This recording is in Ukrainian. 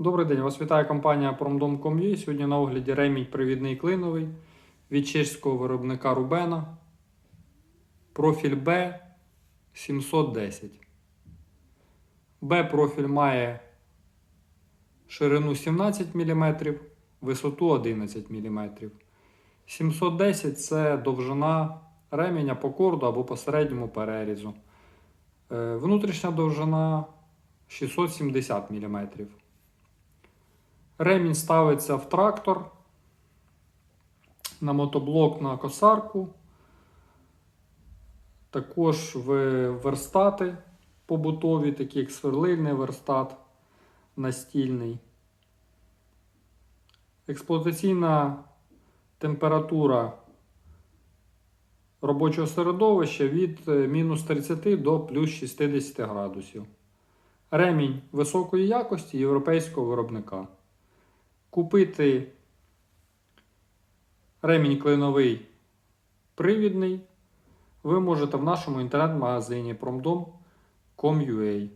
Добрий день, вас вітає компанія Promdom.com.ua. Сьогодні на огляді ремінь привідний клиновий від чеського виробника Rubena. Профіль B 710. B профіль має ширину 17 мм, висоту 11 мм. 710 це довжина ременя по корду або по середньому перерізу. Е, Внутрішня довжина 670 мм. Ремінь ставиться в трактор, на мотоблок на косарку, також в верстати побутові, такі як сверлильний верстат настільний. Експлуатаційна температура робочого середовища від е, мінус 30 до плюс 60 градусів. Ремінь високої якості європейського виробника. Купити ремінь клиновий привідний ви можете в нашому інтернет-магазині promdom.com.ua.